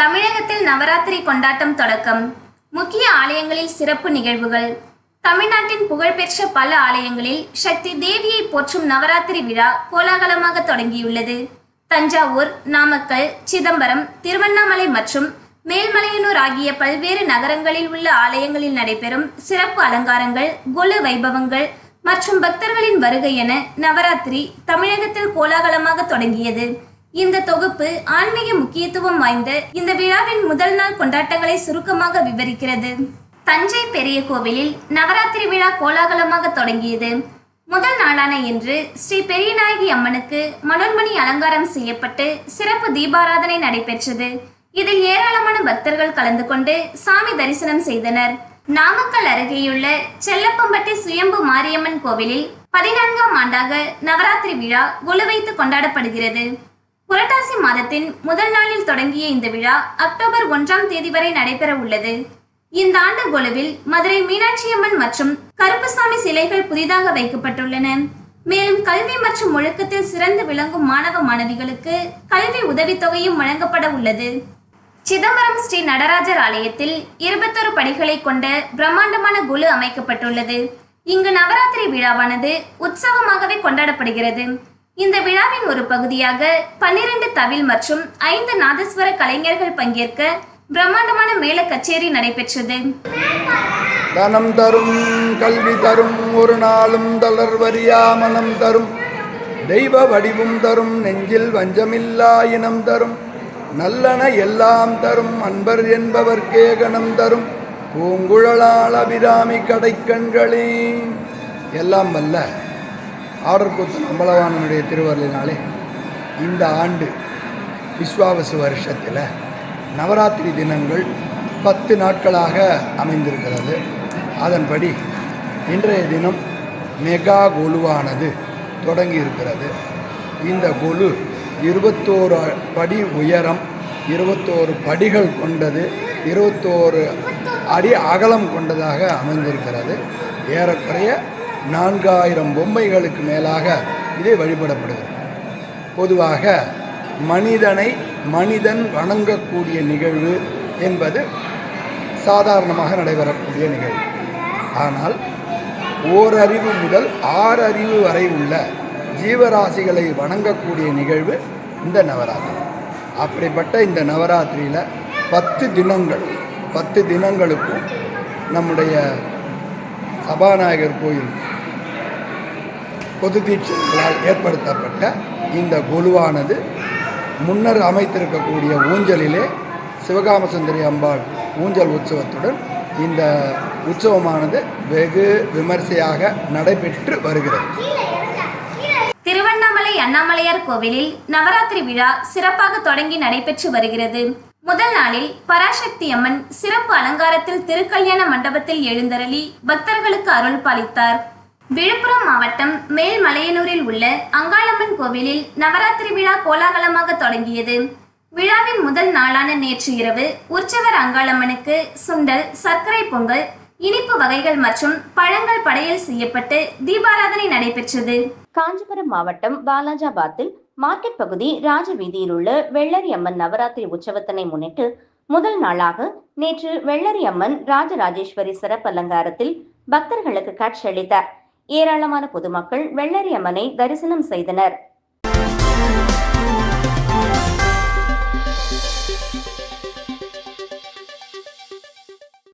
தமிழகத்தில் நவராத்திரி கொண்டாட்டம் தொடக்கம். முக்கிய ஆலயங்களில் சிறப்பு நிகழ்வுகள். தமிழ்நாட்டின் புகழ்பெற்ற பல ஆலயங்களில் சக்தி தேவியை போற்றும் நவராத்திரி விழா கோலாகலமாக தொடங்கியுள்ளது. தஞ்சாவூர் நாமக்கல் சிதம்பரம் திருவண்ணாமலை மற்றும் மேல்மலையனூர் ஆகிய பல்வேறு நகரங்களில் உள்ள ஆலயங்களில் நடைபெறும் சிறப்பு அலங்காரங்கள் குல வைபவங்கள் மற்றும் பக்தர்களின் வருகை என நவராத்திரி தமிழகத்தில் கோலாகலமாக தொடங்கியது. இந்த தொகுப்பு ஆன்மீக முக்கியத்துவம் வாய்ந்த இந்த விழாவின் முதல் நாள் கொண்டாட்டங்களை சுருக்கமாக விவரிக்கிறது. தஞ்சை பெரிய கோவிலில் நவராத்திரி விழா கோலாகலமாக தொடங்கியது. முதல் நாளான இன்று ஸ்ரீ பெரியநாயகி அம்மனுக்கு மலர்மணி அலங்காரம் செய்யப்பட்டு சிறப்பு தீபாராதனை நடைபெற்றது. இதில் ஏராளமான பக்தர்கள் கலந்து கொண்டு சாமி தரிசனம் செய்தனர். நாமக்கல் அருகேயுள்ள செல்லப்பம்பட்டி சுயம்பு மாரியம்மன் கோவிலில் பதினான்காம் ஆண்டாக நவராத்திரி விழா குழு வைத்து கொண்டாடப்படுகிறது. புரட்டாசி மாதத்தின் முதல் நாளில் தொடங்கிய இந்த விழா அக்டோபர் ஒன்றாம் தேதி வரை நடைபெற உள்ளது. இந்த ஆண்டு கொலுவில் மதுரை மீனாட்சியம்மன் மற்றும் கருப்புசாமி சிலைகள் புதிதாக வைக்கப்பட்டுள்ளன. மேலும் கல்வி மற்றும் ஒழுக்கத்தில் சிறந்து விளங்கும் மாணவ மாணவிகளுக்கு கல்வி உதவித்தொகையும் வழங்கப்பட உள்ளது. சிதம்பரம் ஸ்ரீ நடராஜர் ஆலயத்தில் இருபத்தொரு படிகளை கொண்ட பிரம்மாண்டமான குழு அமைக்கப்பட்டுள்ளது. இங்கு நவராத்திரி விழாவானது உற்சவமாகவே கொண்டாடப்படுகிறது. இந்த விழாவின் ஒரு பகுதியாக பன்னிரண்டு தவில் மற்றும் ஐந்து நாதஸ்வர கலைஞர்கள் பங்கேற்க பிரம்மாண்டமான மேல கச்சேரி நடைபெற்றது. தனம் தரும் கல்வி தரும் ஒரு நாளும் தளர்வறியா மனம் தரும். தெய்வ வடிவும் தரும் நெஞ்சில் வஞ்சமில்லா இனம் தரும். நல்லன எல்லாம் தரும் அன்பர் என்பவர் கேகனம் தரும். பூங்குழலால் அபிராமி கடைக்கண்களே. எல்லாம் வல்ல. ஆடர்கூத்து அம்பலவானனுடைய திருவருளினாலே இந்த ஆண்டு விஸ்வாவசு வருஷத்தில் நவராத்திரி தினங்கள் பத்து நாட்களாக அமைந்திருக்கிறது. அதன்படி இன்றைய தினம் மெகா கொலுவானது தொடங்கி இருக்கிறது இந்த கொலு இருபத்தோரு படி உயரம் இருபத்தோரு படிகள் கொண்டது இருபத்தோரு அடி அகலம் கொண்டதாக அமைந்திருக்கிறது. ஏறக்குறைய நான்காயிரம் பொம்மைகளுக்கு மேலாக இது வழிபடப்படுகிறது. பொதுவாக மனிதனை மனிதன் வணங்கக்கூடிய நிகழ்வு என்பது சாதாரணமாக நடைபெறக்கூடிய நிகழ்வு. ஆனால் ஓரறிவு முதல் ஆறு அறிவு வரை உள்ள ஜீவராசிகளை வணங்கக்கூடிய நிகழ்வு இந்த நவராத்திரி. அப்படிப்பட்ட இந்த நவராத்திரியில் பத்து தினங்கள் பத்து தினங்களுக்கும் நம்முடைய சபாநாயகர் கோயில் பொது தீட்சைகளால் ஏற்படுத்தப்பட்ட இந்த குழுவானது முன்னர் அமைத்திருக்கக்கூடிய ஊஞ்சலிலே சிவகாமசுந்தரி அம்பாள் ஊஞ்சல் உற்சவத்துடன் இந்த உற்சவமானது வெகு விமர்சையாக நடைபெற்று வருகிறது. திருவண்ணாமலை அண்ணாமலையார் கோவிலில் நவராத்திரி விழா சிறப்பாக தொடங்கி நடைபெற்று வருகிறது. முதல் நாளில் பராசக்தி அம்மன் சிறப்பு அலங்காரத்தில் திருக்கல்யாண மண்டபத்தில் எழுந்தருளி பக்தர்களுக்கு அருள் பாலித்தார். விழுப்புரம் மாவட்டம் மேல்மலையனூரில் உள்ள அங்காளம்மன் கோவிலில் நவராத்திரி விழா கோலாகலமாக தொடங்கியது. விழாவின் முதல் நாளான நேற்று இரவு உற்சவர் அங்காளம்மனுக்கு சுண்டல் சர்க்கரை பொங்கல் இனிப்பு வகைகள் மற்றும் பழங்கள் படையல் செய்யப்பட்டு தீபாராதனை நடைபெற்றது. காஞ்சிபுரம் மாவட்டம் பாலாஜாபாத்தில் மார்க்கெட் பகுதி ராஜவீதியில் உள்ள வெள்ளரி அம்மன் நவராத்திரி உற்சவத்தினை முன்னிட்டு முதல் நாளாக நேற்று வெள்ளரி அம்மன் ராஜராஜேஸ்வரி சிறப்பு அலங்காரத்தில் பக்தர்களுக்கு காட்சியளித்தார் ஏராளமான பொதுமக்கள் வெள்ளரி அம்மனை தரிசனம் செய்தனர்.